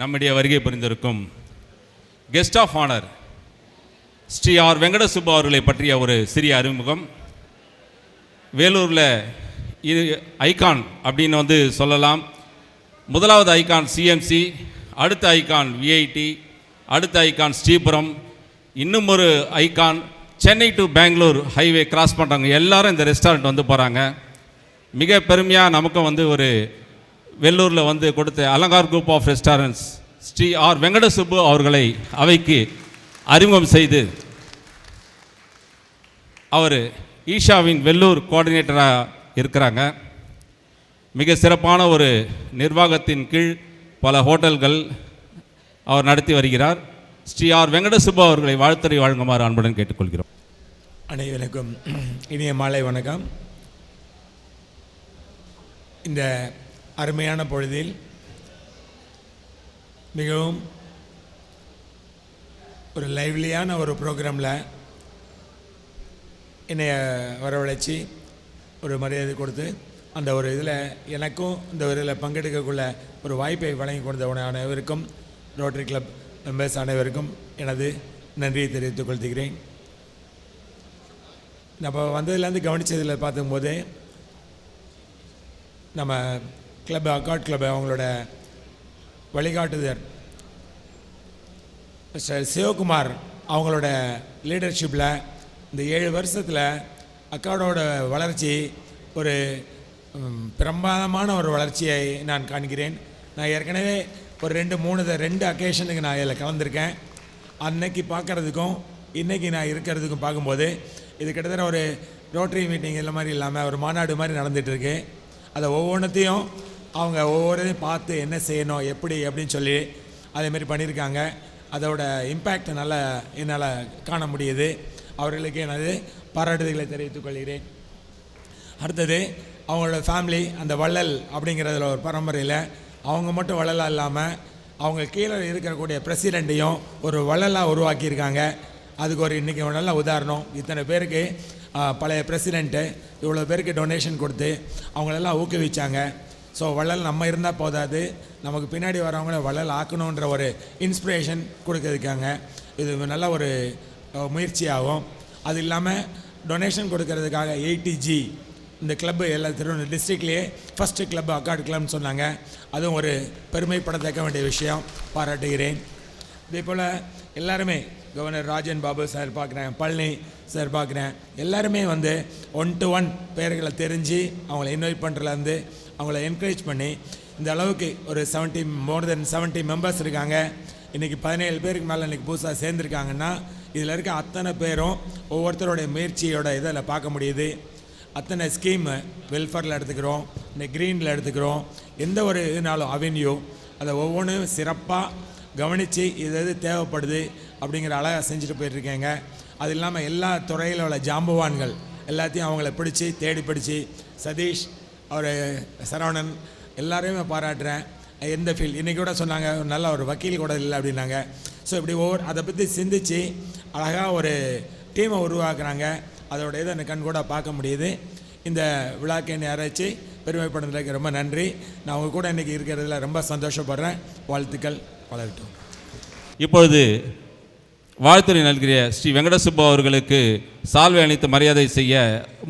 நம்முடைய வருகை புரிந்திருக்கும் guest of honour Shri R Venkatasubbu அவர்களை பற்றிய ஒரு சிறிய அறிமுகம். வேலூரில் இது ஐகான் அப்படின்னு வந்து சொல்லலாம். முதலாவது ஐகான் சிஎம்சி அடுத்த ஐகான் விஐடி அடுத்த ஐகான் ஸ்ரீபுரம் இன்னும் ஒரு icon Chennai to Bangalore highway cross பண்ணுறாங்க எல்லாரும் இந்த ரெஸ்டாரண்ட் வந்து போகிறாங்க மிக பெருமையாக நமக்கும் வந்து ஒரு வெள்ளூரில் வந்து கொடுத்த Alankar group of restaurants Shri R Venkatasubbu அவர்களை அவைக்கு அறிமுகம் செய்து அவர் ஈஷாவின் வெள்ளூர் கோஆர்டினேட்டராக இருக்கிறாங்க. மிக சிறப்பான ஒரு நிர்வாகத்தின் கீழ் பல ஹோட்டல்கள் அவர் நடத்தி வருகிறார். ஸ்ரீ ஆர் வெங்கடசுப்பு அவர்களை வாழ்த்துறை வழங்குமாறு அன்புடன் கேட்டுக்கொள்கிறோம். அனைவருக்கும் இனிய மாலை வணக்கம். இந்த அருமையான பொழுதில் மிகவும் ஒரு லைவ்லியான ஒரு ப்ரோக்ராமில் என்னைய வரவழைச்சி ஒரு மரியாதை கொடுத்து அந்த ஒரு இதில் எனக்கும் இந்த ஒரு இதில் பங்கெடுக்கக்குள்ள ஒரு வாய்ப்பை வழங்கி கொடுத்த அனைவருக்கும் ரோட்டரி கிளப் மெம்பர்ஸ் அனைவருக்கும் எனது நன்றியை தெரிவித்துக் கொள்கிறேன். நம்ம வந்ததுலேருந்து கவனித்ததில் பார்க்கும்போதே நம்ம கிளப் அக்காட் கிளப் அவங்களோட வழிகாட்டுதர். மிஸ்டர் சிவகுமார் அவங்களோட லீடர்ஷிப்பில் இந்த ஏழு வருஷத்தில் அக்காடோட வளர்ச்சி ஒரு பிரமாதமான ஒரு வளர்ச்சியை நான் காண்கிறேன். நான் ஏற்கனவே ஒரு ரெண்டு மூணு ரெண்டு அக்கேஷனுக்கு நான் இதில் கலந்துருக்கேன். அன்னைக்கு பார்க்குறதுக்கும் இன்றைக்கி நான் இருக்கிறதுக்கும் பார்க்கும்போது இது கிட்டத்தட்ட ஒரு ரோட்டரி மீட்டிங் இந்த மாதிரி இல்லாமல் ஒரு மாநாடு மாதிரி நடந்துகிட்ருக்கு அதை ஒவ்வொன்றத்தையும் அவங்க ஒவ்வொருத்தையும் பார்த்து என்ன செய்யணும் எப்படி அப்படின்னு சொல்லி அதேமாரி பண்ணியிருக்காங்க. அதோட இம்பேக்ட் நல்லா என்னால் காண முடியுது. அவர்களுக்கு எனது பாராட்டுதல்களை தெரிவித்துக் கொள்கிறேன். அடுத்தது அவங்களோட ஃபேமிலி அந்த வள்ளல் அப்படிங்கிறதுல ஒரு பரம்பரையில் அவங்க மட்டும் வள்ளலாக இல்லாமல் அவங்க கீழே இருக்கக்கூடிய பிரசிடெண்ட்டையும் ஒரு வள்ளலாக உருவாக்கியிருக்காங்க. அதுக்கு ஒரு இன்றைக்கி ஒரு நல்ல உதாரணம். இத்தனை பேருக்கு பழைய பிரசிடெண்ட்டு இவ்வளோ பேருக்கு டொனேஷன் கொடுத்து அவங்களெல்லாம் ஊக்குவிச்சாங்க. ஸோ வள்ளல் நம்ம இருந்தால் போதாது. நமக்கு பின்னாடி வரவங்கள வள்ளல் ஆக்கணுன்ற ஒரு இன்ஸ்பிரேஷன் கொடுக்கறதுக்காங்க. இது நல்ல ஒரு முயற்சியாகும். அது இல்லாமல் டொனேஷன் கொடுக்கறதுக்காக எயிட்டி ஜி இந்த கிளப்பு எல்லா திருவண்ணூர் டிஸ்ட்ரிக்ட்லேயே ஃபஸ்ட்டு கிளப் அக்கார்டு கிளப்னு சொன்னாங்க. அதுவும் ஒரு பெருமைப்படத்தக்க வேண்டிய விஷயம். பாராட்டுகிறேன். இதே போல் எல்லாருமே கவர்னர் ராஜன் பாபு சார் பார்க்குறேன் பழனி சார் பார்க்குறேன். எல்லாருமே வந்து ஒன் டு ஒன் பேர்களை தெரிஞ்சு அவங்கள இன்வைட் பண்ணுறதுலேருந்து அவங்கள என்கரேஜ் பண்ணி இந்த அளவுக்கு ஒரு 70 மோர் தென் 70 மெம்பர்ஸ் இருக்காங்க. இன்றைக்கி பதினேழு பேருக்கு மேலே இன்றைக்கி புதுசாக சேர்ந்துருக்காங்கன்னா இதில் இருக்க அத்தனை பேரும் ஒவ்வொருத்தருடைய முயற்சியோட இதில் பார்க்க முடியுது. அத்தனை ஸ்கீமு வெல்ஃபேரில் எடுத்துக்கிறோம் இந்த க்ரீனில் எடுத்துக்கிறோம். எந்த ஒரு இதுனாலும் அவென்யூ அதை ஒவ்வொன்றும் சிறப்பாக கவனித்து இது எது தேவைப்படுது அப்படிங்கிற அழகாக செஞ்சுட்டு போயிட்டுருக்கேங்க அது இல்லாமல் எல்லா துறையில் உள்ள ஜாம்பவான்கள் எல்லாத்தையும் அவங்கள பிடிச்சி தேடி பிடிச்சி சதீஷ் அவர் சரவணன் எல்லாரையுமே பாராட்டுறேன். எந்த ஃபீல்ட் இன்றைக்கி கூட சொன்னாங்க நல்ல ஒரு வக்கீல் கூட இல்லை அப்படின்னாங்க. ஸோ இப்படி ஒவ்வொரு அதை பற்றி சிந்திச்சு அழகாக ஒரு டீமை உருவாக்குறாங்க. அதோட இதை எனக்கு கண் கூட பார்க்க முடியுது. இந்த விழாக்கு என்னை அரைச்சி பெருமைப்படுறதுக்கு ரொம்ப நன்றி. நான் உங்கள் கூட இன்றைக்கி இருக்கிறதுல ரொம்ப சந்தோஷப்படுறேன். வாழ்த்துக்கள். வளரட்டும். இப்பொழுது வாழ்த்துறை நல்கிற ஸ்ரீ வெங்கடசுப்பு அவர்களுக்கு சால்வை அளித்து மரியாதை செய்ய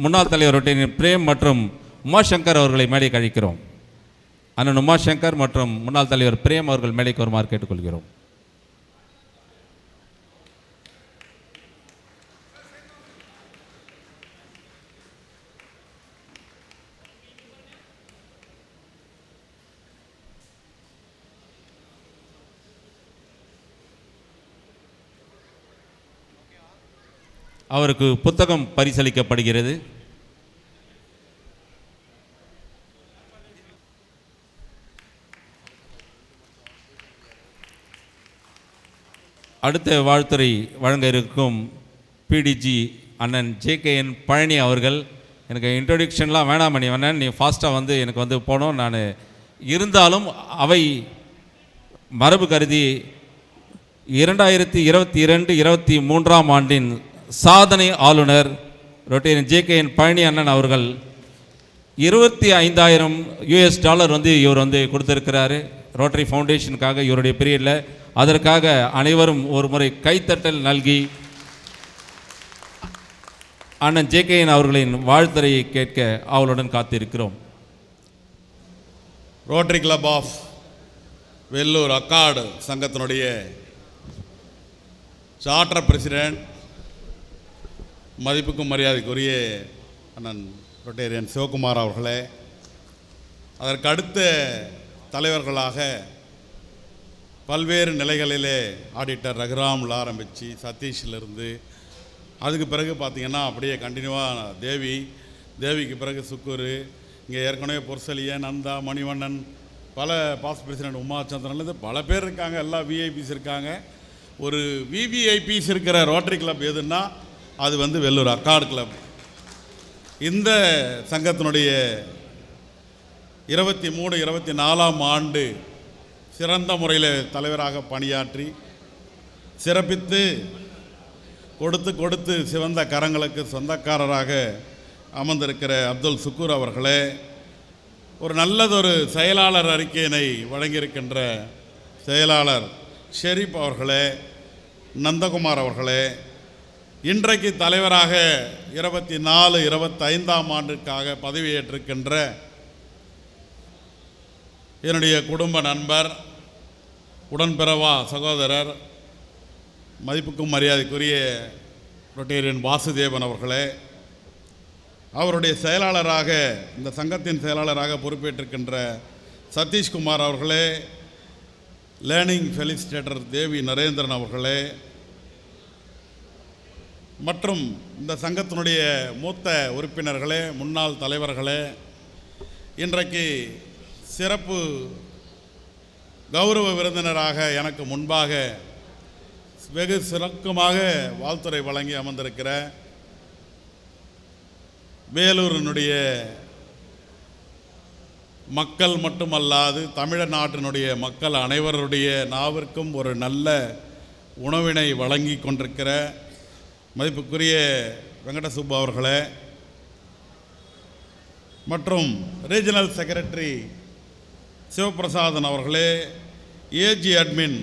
முன்னாள் தலைவர் ரொட்டேனியர் பிரேம் மற்றும் உமாசங்கர் அவர்களை மேடை கழிக்கிறோம் அண்ணன் உமாசங்கர் மற்றும் முன்னாள் தலைவர் பிரேம் அவர்கள் மேடைக்கு வருமாறு கேட்டுக்கொள்கிறோம். அவருக்கு புத்தகம் பரிசளிக்கப்படுகிறது. அடுத்த வாழ்த்துறை வழங்க இருக்கும் பிடிஜி அண்ணன் ஜேகேஎன் பழனி அவர்கள். எனக்கு இன்ட்ரொடக்ஷன்லாம் வேணாம் பண்ணி வேணாம் நீ ஃபாஸ்ட்டாக வந்து எனக்கு வந்து போனோம் நான் இருந்தாலும் அவை மரபு கருதி இரண்டாயிரத்தி இருபத்தி இரண்டு இருபத்தி மூன்றாம் ஆண்டின் சாதனை ஆளுநர் ரொட்டேரியன் ஜேகேஎன் பழனி அண்ணன் அவர்கள் இருபத்தி ஐந்தாயிரம் யூஎஸ் டாலர் வந்து இவர் வந்து கொடுத்துருக்கிறாரு. ரோட்டரி ஃபவுண்டேஷனுக்காக இவருடைய பீரியடில் அதற்காக அனைவரும் ஒரு முறை கைத்தட்டல் நல்கி அண்ணன் ஜேகேஎன் அவர்களின் வாழ்த்துறையை கேட்க அவளுடன் காத்திருக்கிறோம். ரோட்டரி கிளப் ஆஃப் வெள்ளூர் அக்காடு சங்கத்தினுடைய சார்ட்டர் பிரசிடென்ட் மதிப்புக்கும் மரியாதைக்குரிய அண்ணன் ரொட்டேரியன் சிவகுமார் அவர்களே அதற்கு அடுத்த தலைவர்களாக பல்வேறு நிலைகளிலே ஆடிட்டர் ரகுராமில் ஆரம்பித்து சதீஷிலிருந்து அதுக்கு பிறகு பார்த்திங்கன்னா அப்படியே கண்டினியூவாக தேவி தேவிக்கு பிறகு சுக்கூர் இங்கே ஏற்கனவே பொர்சலியன் நந்தா மணிவண்ணன் பல பாஸ் பிரசிடென்ட் உமாச்சந்திரன்லேருந்து பல பேர் இருக்காங்க எல்லா விஐபிஸ் இருக்காங்க. ஒரு விவிஐபிஸ் இருக்கிற ரோட்டரி கிளப் எதுன்னா அது வந்து வெள்ளூர் அக்காடு கிளப். இந்த சங்கத்தினுடைய இருபத்தி மூணு இருபத்தி நாலாம் ஆண்டு சிறந்த முறையில் தலைவராக பணியாற்றி சிறப்பித்து கொடுத்து கொடுத்து சிவந்த கரங்களுக்கு சொந்தக்காரராக அமர்ந்திருக்கிற அப்துல் சுக்கூர் அவர்களே ஒரு நல்லதொரு செயலாளர் அறிக்கையினை வழங்கியிருக்கின்ற செயலாளர் ஷெரீப் அவர்களே நந்தகுமார் அவர்களே இன்றைக்கு தலைவராக இருபத்தி நாலு இருபத்தைந்தாம் ஆண்டுக்காக பதவியேற்றிருக்கின்ற என்னுடைய குடும்ப நண்பர் உடன்பிறவா சகோதரர் மதிப்புக்கும் மரியாதைக்குரிய ரொட்டேரியன் வாசுதேவன் அவர்களே அவருடைய செயலாளராக இந்த சங்கத்தின் செயலாளராக பொறுப்பேற்றிருக்கின்ற சதீஷ்குமார் அவர்களே லேர்னிங் ஃபெலிசிட்டேட்டர் தேவி நரேந்திரன் அவர்களே மற்றும் இந்த சங்கத்தினுடைய மூத்த உறுப்பினர்களே முன்னாள் தலைவர்களே இன்றைக்கு சிறப்பு கௌரவ விருந்தினராக எனக்கு முன்பாக வெகு சிறக்கமாக வாழ்த்துறை வழங்கி அமர்ந்திருக்கிற வேலூரினுடைய மக்கள் மட்டுமல்லாது தமிழ்நாட்டினுடைய மக்கள் அனைவருடைய நாவிற்கும் ஒரு நல்ல உணவினை வழங்கி கொண்டிருக்கிற மதிப்புக்குரிய வெங்கடசுப்பு அவர்களே மற்றும் ரீஜனல் செக்ரட்டரி சிவபிரசாதன் அவர்களே ஏஜி அட்மின்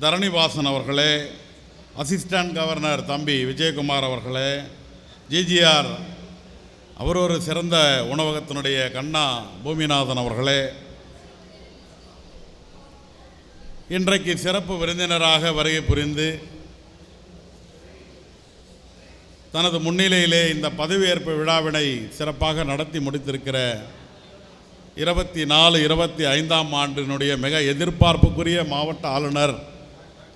தரணிவாசன் அவர்களே அசிஸ்டன்ட் கவர்னர் தம்பி விஜயகுமார் அவர்களே ஜிஜிஆர் அவர் ஒரு சிறந்த உணவகத்தினுடைய கண்ணா பூமிநாதன் அவர்களே இன்றைக்கு சிறப்பு விருந்தினராக வருகை புரிந்து தனது முன்னிலையிலே இந்த பதவியேற்பு விழாவினை சிறப்பாக நடத்தி முடித்திருக்கிற இருபத்தி நாலு இருபத்தி ஐந்தாம் ஆண்டினுடைய மிக எதிர்பார்ப்புக்குரிய மாவட்ட ஆளுநர்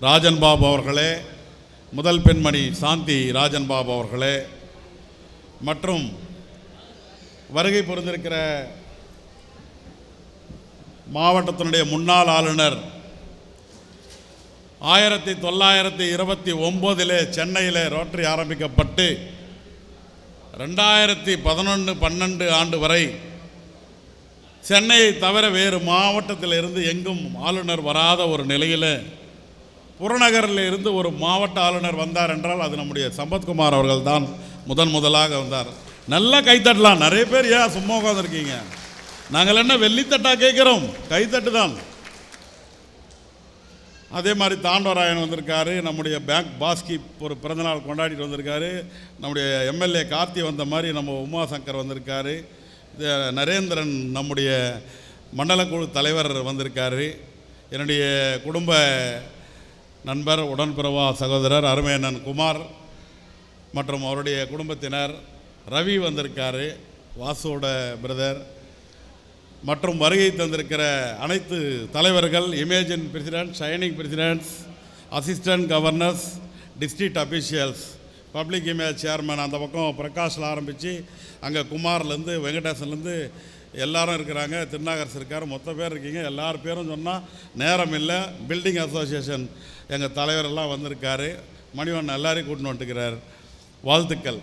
ராஜன் பாபு அவர்களே முதல் பெண்மணி சாந்தி ராஜன் பாபு அவர்களே மற்றும் வருகை புரிந்திருக்கிற மாவட்டத்தினுடைய முன்னாள் ஆளுநர் ஆயிரத்தி தொள்ளாயிரத்தி இருபத்தி ஒம்போதிலே சென்னையில் ரோட்டரி ஆரம்பிக்கப்பட்டு ரெண்டாயிரத்தி பதினொன்று பன்னெண்டு ஆண்டு வரை சென்னையை தவிர வேறு மாவட்டத்தில் இருந்து எங்கும் ஆளுநர் வராத ஒரு நிலையில் புறநகரில் இருந்து ஒரு மாவட்ட ஆளுநர் வந்தார் என்றால் அது நம்முடைய சம்பத்குமார் அவர்கள் தான் முதன் முதலாக வந்தார். நல்லா கைத்தட்டலாம் நிறைய பேர் ஏன் சும்மா உட்காந்துருக்கீங்க நாங்கள் என்ன வெள்ளித்தட்டா கேட்குறோம்? கைத்தட்டு தான் அதே மாதிரி தாண்டவராயன் வந்திருக்காரு நம்முடைய பேங்க் பாஸ்கி ஒரு பிறந்தநாள் கொண்டாடிட்டு வந்திருக்காரு. நம்முடைய எம்எல்ஏ கார்த்தி வந்த மாதிரி நம்ம உமாசங்கர் வந்திருக்காரு. நரேந்திரன் நம்முடைய மண்டலக்குழு தலைவர் வந்திருக்காரு. என்னுடைய குடும்ப நண்பர் உடன்பிறவா சகோதரர் அருமையண்ணன் குமார் மற்றும் அவருடைய குடும்பத்தினர் ரவி வந்திருக்காரு வாசுவோட பிரதர் மற்றும் வருகை தந்திருக்கிற அனைத்து தலைவர்கள் imagine president shining presidents assistant governors district officials public image chairman அந்த பக்கம் பிரகாஷில் ஆரம்பித்து அங்கே குமார்லேருந்து வெங்கடேசன்லேருந்து எல்லாரும் இருக்கிறாங்க. திருநாகரசு இருக்கார் மொத்த பேர் இருக்கீங்க. எல்லார் பேரும் சொன்னால் நேரம் இல்லை. பில்டிங் அசோசியேஷன் எங்கள் தலைவரெல்லாம் வந்திருக்காரு. மணிவன் எல்லாரையும் கூட்டின்னு வந்துட்டுக்கிறார். வாழ்த்துக்கள்.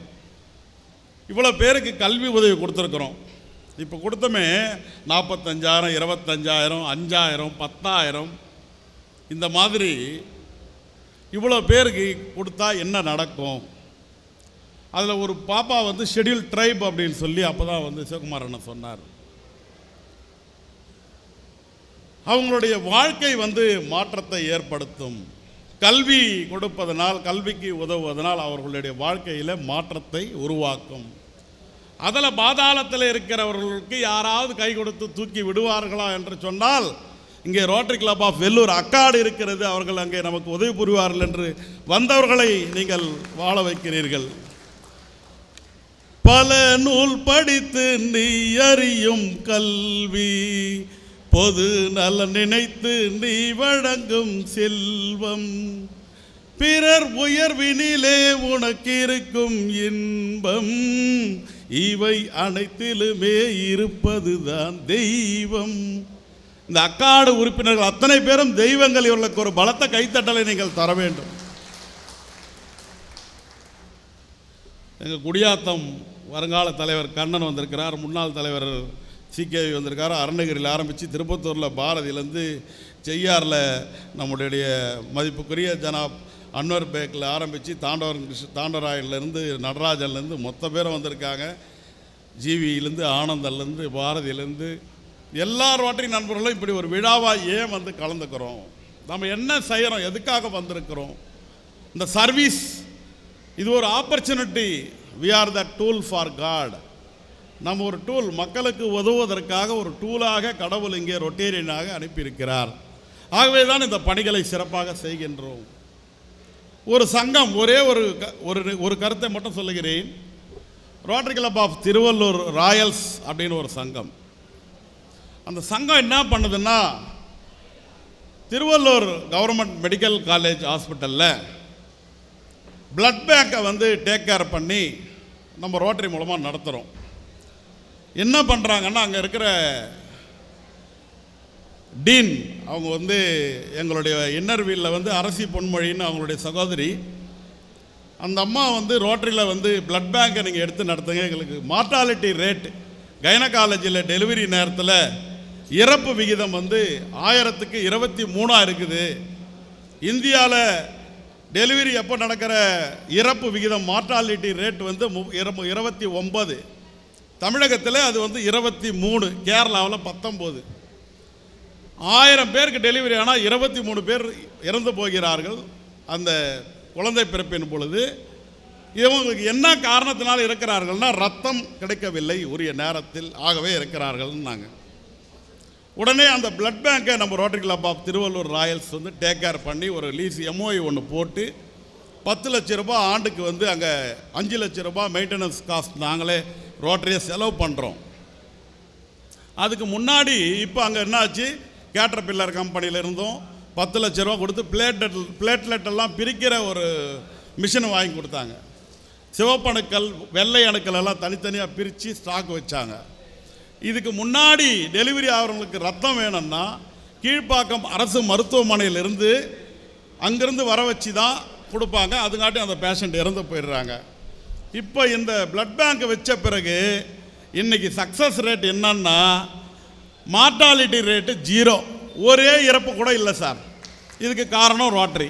இவ்வளோ பேருக்கு கல்வி உதவி கொடுத்துருக்குறோம். இப்போ கொடுத்தமே நாற்பத்தஞ்சாயிரம் இருபத்தஞ்சாயிரம் அஞ்சாயிரம் பத்தாயிரம். இந்த மாதிரி இவ்வளோ பேருக்கு கொடுத்தா என்ன நடக்கும்? அதில் ஒரு பாப்பா வந்து ஷெடியூல் ட்ரைப் அப்படின்னு சொல்லி அப்போ தான் வந்து சிவகுமார் அண்ணன் சொன்னார். அவங்களுடைய வாழ்க்கை வந்து மாற்றத்தை ஏற்படுத்தும். கல்வி கொடுப்பதனால் கல்விக்கு உதவுவதனால் அவர்களுடைய வாழ்க்கையில் மாற்றத்தை உருவாக்கும். அதில் பாதாளத்தில் இருக்கிறவர்களுக்கு யாராவது கை கொடுத்து தூக்கி விடுவார்களா என்று சொன்னால் இங்கே ரோட்டரி கிளப் ஆஃப் வெல்லூர் அக்காடு இருக்கிறது. அவர்கள் அங்கே நமக்கு உதவி புரிவார்கள் என்று வந்தவர்களை நீங்கள் வாழ வைக்கிறீர்கள். பல நூல் படித்து நீ அறியும் கல்வி பொது நல நினைத்து நீ வழங்கும் செல்வம். பிறர் உயர்வினிலே உனக்கு இருக்கும் இன்பம். இவை அனைத்திலுமே இருப்பதுதான் தெய்வம். இந்த அக்காடு உறுப்பினர்கள் அத்தனை பேரும் தெய்வங்கள். இவர்களுக்கு ஒரு பலத்த கைத்தட்டலை நீங்கள் தர வேண்டும். எங்கள் குடியாத்தம் வருங்கால தலைவர் கண்ணன் வந்திருக்கிறார். முன்னாள் தலைவர் சிகேவி வந்திருக்கார். அருணகிரியில் ஆரம்பித்து திருப்பத்தூரில் பாரதியிலேருந்து செய்யாரில் நம்முடைய மதிப்புக்குரிய ஜனாப் அன்வர் பேக்கில் ஆரம்பித்து தாண்டவன் கிருஷ்ண தாண்டவராயிலேருந்து நடராஜன்லேருந்து மொத்த பேரும் வந்திருக்காங்க. ஜிவியிலேருந்து ஆனந்தல்லேருந்து பாரதியிலேருந்து எல்லார் ரோட்டரி நண்பர்களும் இப்படி ஒரு விழாவாக ஏன் வந்து கலந்துக்கிறோம்? நம்ம என்ன செய்கிறோம் எதுக்காக வந்திருக்கிறோம்? இந்த சர்வீஸ் இது ஒரு opportunity. We are the tool for God நம்ம ஒரு டூல் மக்களுக்கு உதவுவதற்காக ஒரு டூலாக கடவுள் இங்கே ரொட்டேரியனாக அனுப்பியிருக்கிறார். ஆகவே தான் இந்த பணிகளை சிறப்பாக செய்கின்றோம். ஒரு சங்கம் ஒரே ஒரு க- ஒரு ஒரு கருத்தை மட்டும் சொல்லுகிறேன். Rotary club of Tiruvallur Royals அப்படின்னு ஒரு சங்கம். அந்த சங்கம் என்ன பண்ணுதுன்னா திருவள்ளூர் கவர்மெண்ட் மெடிக்கல் காலேஜ் ஹாஸ்பிட்டலில் பிளட் பேங்கை வந்து டேக் கேர் பண்ணி நம்ம ரோட்டரி மூலமாக நடத்துகிறோம் என்ன பண்ணுறாங்கன்னா அங்கே இருக்கிற டீன் அவங்க வந்து எங்களுடைய இன்னர்வியூவில் வந்து அரசி பொன்மொழின்னு அவங்களுடைய சகோதரி. அந்த அம்மா வந்து ரோட்டரியில் வந்து பிளட் பேங்கை நீங்கள் எடுத்து நடத்துங்க எங்களுக்கு மார்ட்டாலிட்டி ரேட் கைனகாலஜியில் டெலிவரி நேரத்தில் இறப்பு விகிதம் வந்து ஆயிரத்துக்கு இருபத்தி மூணாக இருக்குது. இந்தியாவில் டெலிவரி எப்போ நடக்கிற இறப்பு விகிதம் மார்ட்டாலிட்டி ரேட் வந்து மு- இருபத்தி ஒன்பது. தமிழகத்தில் அது வந்து இருபத்தி மூணு கேரளாவில் பத்தொம்போது ஆயிரம் பேருக்கு டெலிவரி ஆனால் இருபத்தி மூணு பேர் இறந்து போகிறார்கள். அந்த குழந்தை பிறப்பின் பொழுது இவங்களுக்கு என்ன காரணத்தினால் இருக்கிறார்கள்னா ரத்தம் கிடைக்கவில்லை உரிய நேரத்தில் ஆகவே இருக்கிறார்கள்னாங்க உடனே அந்த பிளட் பேங்கை நம்ம rotary club of Tiruvallur Royals வந்து டேக் கேர் பண்ணி ஒரு லீஸ் எம்ஓஐ ஒன்று போட்டு பத்து லட்ச ரூபாய் ஆண்டுக்கு வந்து அங்கே அஞ்சு லட்ச ரூபாய் மெயின்டெனன்ஸ் காஸ்ட் நாங்களே ரோட்டரியை செலவு பண்ணுறோம் அதுக்கு முன்னாடி இப்போ அங்கே என்னாச்சு? கேட்டர் பில்லர் கம்பெனியில் இருந்தும். பத்து லட்ச ரூபா கொடுத்து பிளேட்லெட் பிளேட்லெட் எல்லாம் பிரிக்கிற ஒரு மிஷின் வாங்கி கொடுத்தாங்க. சிவப்பணுக்கள் வெள்ளை அணுக்கள் எல்லாம் தனித்தனியாக பிரித்து ஸ்டாக் வச்சாங்க. இதுக்கு முன்னாடி டெலிவரி ஆகிறவங்களுக்கு ரத்தம் வேணும்னா கீழ்ப்பாக்கம் அரசு மருத்துவமனையிலிருந்து அங்கேருந்து வர வச்சு தான் கொடுப்பாங்க. அதுங்காட்டி அந்த பேஷண்ட் இறந்து போயிடுறாங்க. இப்போ இந்த பிளட் பேங்க் வச்ச பிறகு இன்றைக்கி சக்ஸஸ் ரேட் என்னன்னா மார்ட்டாலிட்டி ரேட்டு ஜீரோ ஒரே இறப்பு கூட இல்லை சார் இதுக்கு காரணம் ரோட்டரி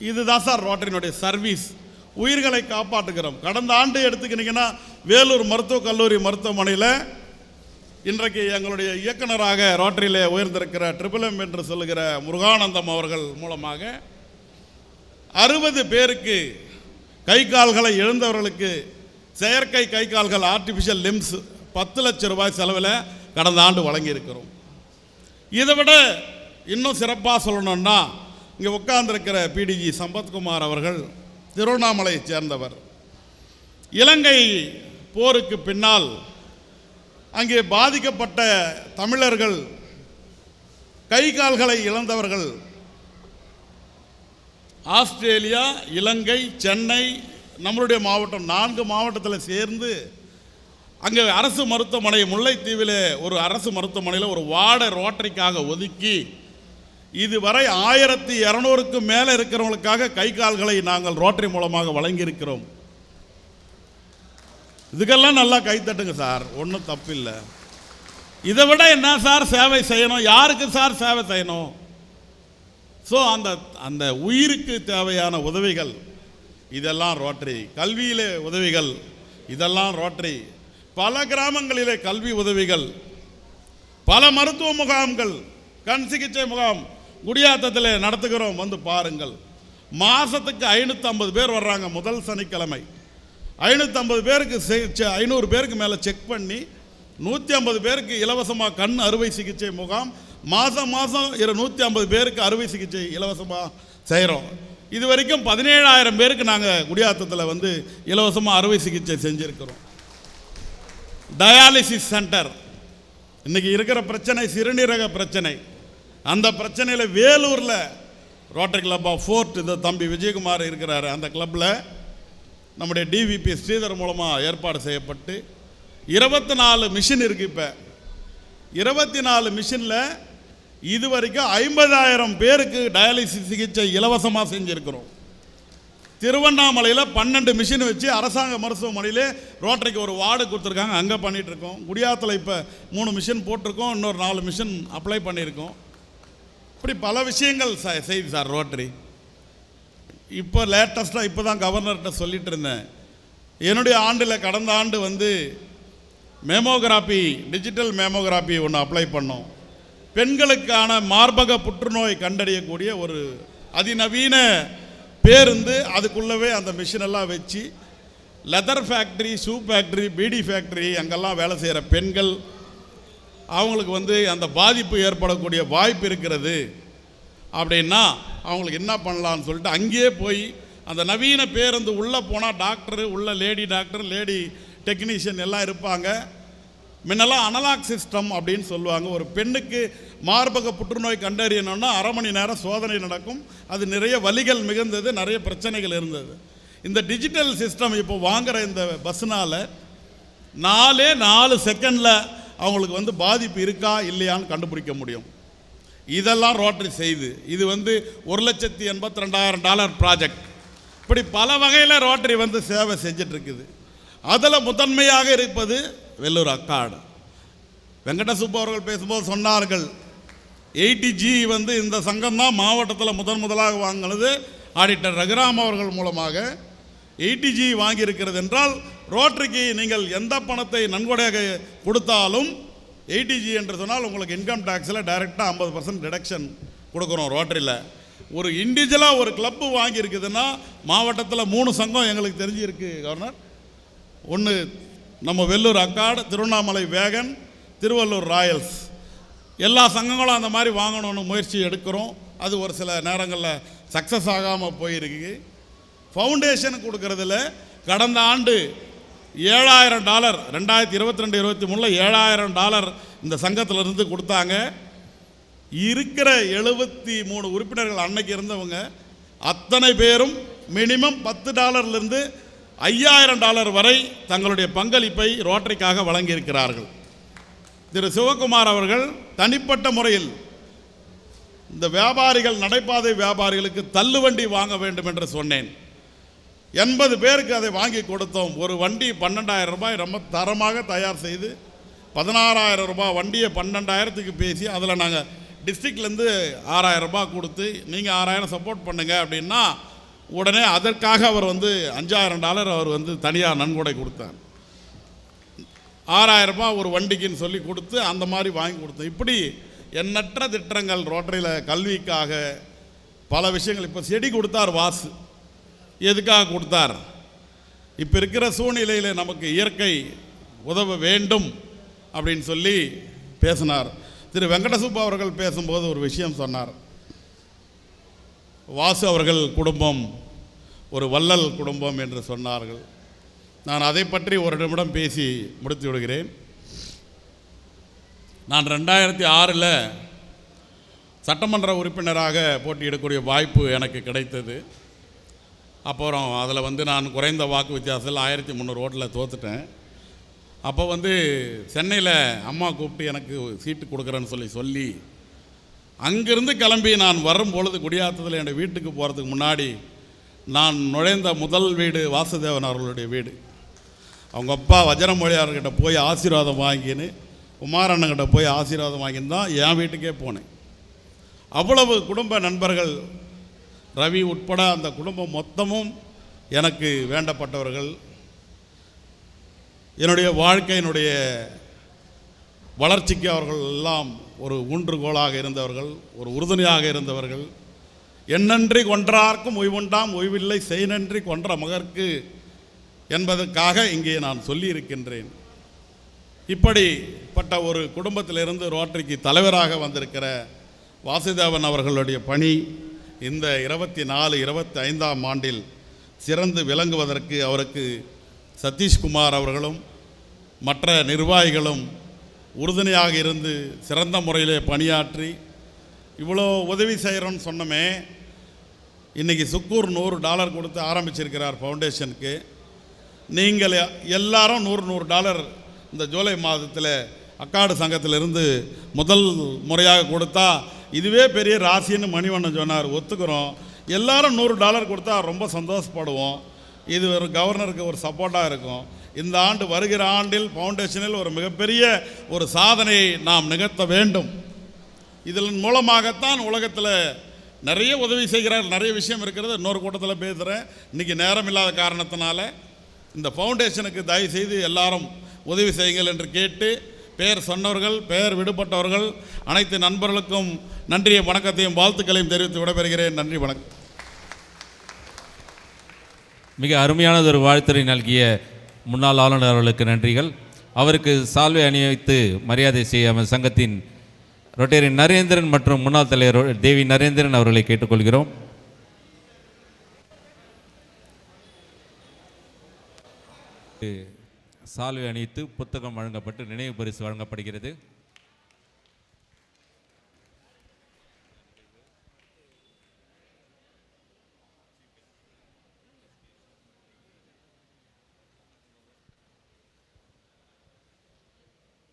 இதுதான் சார் ரோட்டரியினுடைய சர்வீஸ் உயிர்களை காப்பாற்றுகிறோம். கடந்த ஆண்டு எடுத்துக்கிட்டிங்கன்னா வேலூர் மருத்துவக் கல்லூரி மருத்துவமனையில் இன்றைக்கு எங்களுடைய இயக்குனராக ரோட்டரியில் உயர்ந்திருக்கிற ட்ரிபிள் எம் என்று சொல்லுகிற முருகானந்தம் அவர்கள் மூலமாக அறுபது பேருக்கு கை கால்களை இழந்தவர்களுக்கு செயற்கை கை கால்கள் ஆர்டிஃபிஷியல் லிம்ஸ் பத்து லட்சம் ரூபாய் செலவில் கடந்த ஆண்டு வழங்கியிருக்கிறோம். இதை விட இன்னும் சிறப்பாக சொல்லணும்னா இங்கே உட்கார்ந்துருக்கிற பிடிஜி சம்பத்குமார் அவர்கள் திருவண்ணாமலையைச் சேர்ந்தவர். இலங்கை போருக்கு பின்னால் அங்கே பாதிக்கப்பட்ட தமிழர்கள் கை கால்களை இழந்தவர்கள். ஆஸ்திரேலியா இலங்கை சென்னை நம்மளுடைய மாவட்டம் நான்கு மாவட்டத்தில் சேர்ந்து அங்கே அரசு மருத்துவமனை முல்லைத்தீவில் ஒரு அரசு மருத்துவமனையில் ஒரு வார்டை ரோட்டரிக்காக ஒதுக்கி இதுவரை ஆயிரத்தி இரநூறுக்கு மேலே இருக்கிறவங்களுக்காக கை கால்களை நாங்கள் ரோட்டரி மூலமாக வழங்கியிருக்கிறோம். இதுக்கெல்லாம் நல்லா கைத்தட்டுங்க சார் ஒன்றும் தப்பில்லை. இதை விட என்ன சார் சேவை செய்யணும்? யாருக்கு சார் சேவை செய்யணும்? ஸோ அந்த அந்த உயிருக்கு தேவையான உதவிகள் இதெல்லாம் ரோட்டரி. கல்வியிலே உதவிகள் இதெல்லாம் ரோட்டரி. பல கிராமங்களிலே கல்வி உதவிகள் பல மருத்துவ முகாம்கள் கண் சிகிச்சை முகாம் குடியாத்தத்தில் நடத்துகிறோம். வந்து பாருங்கள். மாதத்துக்கு ஐநூற்றம்பது பேர் வர்றாங்க முதல் சனிக்கிழமை. ஐநூற்றம்பது பேருக்கு சிகிச்சை ஐநூறு பேருக்கு மேலே செக் பண்ணி நூற்றி ஐம்பது பேருக்கு இலவசமாக கண் அறுவை சிகிச்சை முகாம் மாதம் மாதம் இரு நூற்றி ஐம்பது பேருக்கு அறுவை சிகிச்சை இலவசமாக செய்கிறோம் இது வரைக்கும் பதினேழாயிரம் பேருக்கு நாங்கள் குடியாத்தத்தில் வந்து இலவசமாக அறுவை சிகிச்சை செஞ்சுருக்கிறோம். Dialysis centre. இன்றைக்கி இருக்கிற பிரச்சனை சிறுநீரக பிரச்சனை. அந்த பிரச்சனையில் வேலூரில் ரோட்டரி கிளப் ஆஃப் ஃபோர்ட் இந்த தம்பி விஜயகுமார் இருக்கிறாரு. அந்த கிளப்பில் நம்முடைய டிவிபி ஸ்ரீதர் மூலமாக ஏற்பாடு செய்யப்பட்டு இருபத்தி நாலு மிஷின் இருக்குது இப்போ. இருபத்தி நாலு மிஷினில் இது வரைக்கும் ஐம்பதாயிரம் பேருக்கு டயாலிசிஸ் சிகிச்சை இலவசமாக செஞ்சுருக்கிறோம். திருவண்ணாமலையில் பன்னெண்டு மிஷின் வச்சு அரசாங்க மருத்துவமனையிலே ரோட்டரிக்கு ஒரு வார்டு கொடுத்துருக்காங்க. அங்கே பண்ணிகிட்ருக்கோம் குடியாத்தில் இப்போ மூணு மிஷின் போட்டிருக்கோம். இன்னொரு நாலு மிஷின் அப்ளை பண்ணியிருக்கோம். இப்படி பல விஷயங்கள் ச- செய்து சார் ரோட்டரி இப்போ லேட்டஸ்ட்டாக இப்போ தான் கவர்னர்கிட்ட சொல்லிகிட்டு இருந்தேன். என்னுடைய ஆண்டில் கடந்த ஆண்டு வந்து மேமோகிராஃபி டிஜிட்டல் மேமோகிராஃபி ஒன்று அப்ளை பண்ணோம். பெண்களுக்கான மார்பக புற்றுநோய் கண்டறியக்கூடிய ஒரு அதிநவீன பேருந்து அதுக்குள்ளவே அந்த மிஷின் எல்லாம் வச்சு leather factory shoe factory beedi factory அங்கெல்லாம் வேலை செய்கிற பெண்கள் அவங்களுக்கு வந்து அந்த பாதிப்பு ஏற்படக்கூடிய வாய்ப்பு இருக்கிறது. அப்படின்னா அவங்களுக்கு என்ன பண்ணலான்னு சொல்லிட்டு அங்கேயே போய் அந்த நவீன பேருந்து உள்ளே போனால் டாக்டரு உள்ள லேடி டாக்டர் லேடி டெக்னீஷியன் எல்லாம் இருப்பாங்க. முன்னெல்லாம் அனலாக் சிஸ்டம் அப்படின்னு சொல்லுவாங்க. ஒரு பெண்ணுக்கு மார்பக புற்றுநோய் கண்டறியணும்னா அரை மணி நேரம் சோதனை நடக்கும். அது நிறைய வலிகள் மிகுந்தது நிறைய பிரச்சனைகள் இருந்தது. இந்த டிஜிட்டல் சிஸ்டம் இப்போ வாங்குற இந்த பஸ்ஸுனால் நாலே நாலு செகண்டில் அவங்களுக்கு வந்து பாதிப்பு இருக்கா இல்லையான்னு கண்டுபிடிக்க முடியும். இதெல்லாம் ரோட்டரி செய்து. இது வந்து ஒரு லட்சத்தி எண்பத்தி ரெண்டாயிரம் டாலர் ப்ராஜெக்ட் இப்படி பல வகையில் ரோட்டரி வந்து சேவை செஞ்சிட்ருக்குது அதில் முதன்மையாக இருப்பது வெள்ளூர் அக்காடு. வெங்கடசுப்பு அவர்கள் பேசும்போது சொன்னார்கள் எயிட்டி ஜி வந்து இந்த சங்கம் தான் மாவட்டத்தில் முதன் முதலாக வாங்கினது. ஆடிட்டர் ரகுராம் அவர்கள் மூலமாக எயிட்டி ஜி வாங்கியிருக்கிறது என்றால் ரோட்டரிக்கு நீங்கள் எந்த பணத்தை நன்கொடையாக கொடுத்தாலும் எயிட்டி ஜி என்று சொன்னால் உங்களுக்கு இன்கம் டேக்ஸில் டைரெக்டாக ஐம்பது பர்சன்ட் டிடக்ஷன் கொடுக்குறோம் ரோட்டரியில் ஒரு இண்டிவிஜுவலாக ஒரு கிளப்பு வாங்கியிருக்குதுன்னா மாவட்டத்தில் மூணு சங்கம் எங்களுக்கு தெரிஞ்சிருக்கு கவர்னர். ஒன்று நம்ம வெள்ளூர் அக்காடு திருவண்ணாமலை வேகன் திருவள்ளூர் ராயல்ஸ். எல்லா சங்கங்களும் அந்த மாதிரி வாங்கணும்னு முயற்சி எடுக்கிறோம். அது ஒரு சில நேரங்களில் சக்ஸஸ் ஆகாமல் போயிருக்கு. ஃபவுண்டேஷன் கொடுக்கறதுல கடந்த ஆண்டு ஏழாயிரம் டாலர் ரெண்டாயிரத்தி இருபத்தி ரெண்டு இருபத்தி மூணில் ஏழாயிரம் டாலர் இந்த சங்கத்திலிருந்து கொடுத்தாங்க. இருக்கிற எழுபத்தி மூணு உறுப்பினர்கள் அன்னைக்கு இருந்தவங்க அத்தனை பேரும் மினிமம் பத்து டாலர்லேருந்து ஐயாயிரம் டாலர் வரை தங்களுடைய பங்களிப்பை ரோட்டரிக்காக வழங்கியிருக்கிறார்கள். திரு சிவகுமார் அவர்கள் தனிப்பட்ட முறையில் இந்த வியாபாரிகள் நடைபாதை வியாபாரிகளுக்கு தள்ளுவண்டி வாங்க வேண்டும் என்று சொன்னேன். எண்பது பேருக்கு அதை வாங்கி கொடுத்தோம். ஒரு வண்டி பன்னெண்டாயிரம் ரூபாய் ரொம்ப தரமாக தயார் செய்து பதினாறாயிரம் ரூபாய் வண்டியை பன்னெண்டாயிரத்துக்கு பேசி அதில் நாங்கள் டிஸ்ட்ரிக்ட்லேருந்து ஆறாயிரம் ரூபாய் கொடுத்து நீங்கள் ஆறாயிரம் சப்போர்ட் பண்ணுங்கள் அப்படின்னா உடனே அதற்காக அவர் வந்து அஞ்சாயிரம் டாலர் அவர் வந்து தனியார் நன்கொடை கொடுத்தார். ஆறாயிரம் ரூபாய் ஒரு வண்டிக்குன்னு சொல்லி கொடுத்து அந்த மாதிரி வாங்கி கொடுத்தோம் இப்படி எண்ணற்ற திட்டங்கள் ரோட்டரியில் கல்விக்காக பல விஷயங்கள். இப்போ செடி கொடுத்தார் வாசு. எதுக்காக கொடுத்தார்? இப்போ இருக்கிற சூழ்நிலையில் நமக்கு இயற்கை உதவ வேண்டும் அப்படின்னு சொல்லி பேசினார். திரு வெங்கடசுப்பு அவர்கள் பேசும்போது ஒரு விஷயம் சொன்னார். வாசு அவர்கள் குடும்பம் ஒரு வள்ளல் குடும்பம் என்று சொன்னார்கள். நான் அதை பற்றி ஒரு நிமிடம் பேசி முடித்து விடுகிறேன். நான் ரெண்டாயிரத்தி ஆறில் சட்டமன்ற உறுப்பினராக போட்டியிடக்கூடிய வாய்ப்பு எனக்கு கிடைத்தது. அப்புறம் அதில் வந்து நான் குறைந்த வாக்கு வித்தியாசத்தில் ஆயிரத்தி முந்நூறு ஓட்டில் தோத்துட்டேன். அப்போ வந்து சென்னையில் அம்மா கூப்பிட்டு எனக்கு சீட்டு கொடுக்குறேன்னு சொல்லி சொல்லி அங்கிருந்து கிளம்பி நான் வரும் பொழுது குடியாத்தத்தில் என் வீட்டுக்கு போகிறதுக்கு முன்னாடி நான் நுழைந்த முதல் வீடு வாசுதேவன் அவர்களுடைய வீடு. அவங்க அப்பா வஜரமொழியார்கிட்ட போய் ஆசீர்வாதம் வாங்கின்னு குமாரண்ணங்கிட்ட போய் ஆசீர்வாதம் வாங்கின்னு தான் என் வீட்டுக்கே போனேன். அவ்வளவு குடும்ப நண்பர்கள் ரவி உட்பட அந்த குடும்பம் மொத்தமும் எனக்கு வேண்டப்பட்டவர்கள். என்னுடைய வாழ்க்கையினுடைய வளர்ச்சிக்கு அவர்கள் எல்லாம் ஒரு ஊன்றுகோலாக இருந்தவர்கள் ஒரு உறுதுணையாக இருந்தவர்கள். எண்ணன்றி கொன்றார்க்கும் ஓய்வுண்டாம் ஓய்வில்லை செய்நன்றி கொன்ற மகர்க்கு என்பதற்காக இங்கே நான் சொல்லியிருக்கின்றேன். இப்படிப்பட்ட ஒரு குடும்பத்திலிருந்து ரோட்டரிக்கு தலைவராக வந்திருக்கிற வாசுதேவன் அவர்களுடைய பணி இந்த இருபத்தி நாலு இருபத்தி ஐந்தாம் ஆண்டில் சிறந்து விளங்குவதற்கு அவருக்கு சதீஷ்குமார் அவர்களும் மற்ற நிர்வாகிகளும் உறுதுணையாக இருந்து சிறந்த முறையிலே பணியாற்றி இவ்வளோ உதவி செய்கிறோன்னு சொன்னமே இன்றைக்கி சுக்கூர் நூறு டாலர் கொடுத்து ஆரம்பிச்சிருக்கிறார் ஃபவுண்டேஷனுக்கு. நீங்கள் எல்லாரும் நூறு நூறு டாலர் இந்த ஜூலை மாதத்தில் அக்காடு சங்கத்திலிருந்து முதல் முறையாக கொடுத்தா இதுவே பெரிய ராசின்னு மணிவண்ணன் சொன்னார் ஒத்துக்கிறோம். எல்லாரும் நூறு டாலர் கொடுத்தா ரொம்ப சந்தோஷப்படுவோம். இது ஒரு கவர்னருக்கு ஒரு சப்போர்ட்டாக இருக்கும். இந்த ஆண்டு வருகிற ஆண்டில் ஃபவுண்டேஷனில் ஒரு மிகப்பெரிய ஒரு சாதனையை நாம் நிகழ்த்த வேண்டும். இதன் மூலமாகத்தான் உலகத்தில் நிறைய உதவி செய்கிறார் நிறைய விஷயம் இருக்கிறது. இன்னொரு கூட்டத்தில் பேசுகிறேன் இன்றைக்கி நேரம் இல்லாத காரணத்தினால இந்த ஃபவுண்டேஷனுக்கு தயவு செய்து எல்லாரும் உதவி செய்யுங்கள் என்று கேட்டு பெயர் சொன்னவர்கள் பெயர் விடுபட்டவர்கள் அனைத்து நண்பர்களுக்கும் நன்றிய வணக்கத்தையும் வாழ்த்துக்களையும் தெரிவித்து விடைபெறுகிறேன். நன்றி வணக்கம். மிக அருமையானதொரு வாழ்த்துறை நல்கிய முன்னாள் ஆளுநர் அவர்களுக்கு நன்றிகள். அவருக்கு சால்வை அணிவித்து மரியாதை செய்ய சங்கத்தின் ரொட்டேரி நரேந்திரன் மற்றும் முன்னாள் தலைவர் தேவி நரேந்திரன் அவர்களை கேட்டுக்கொள்கிறோம். சால்வை அணிவித்து புத்தகம் வழங்கப்பட்டு நினைவு பரிசு வழங்கப்படுகிறது.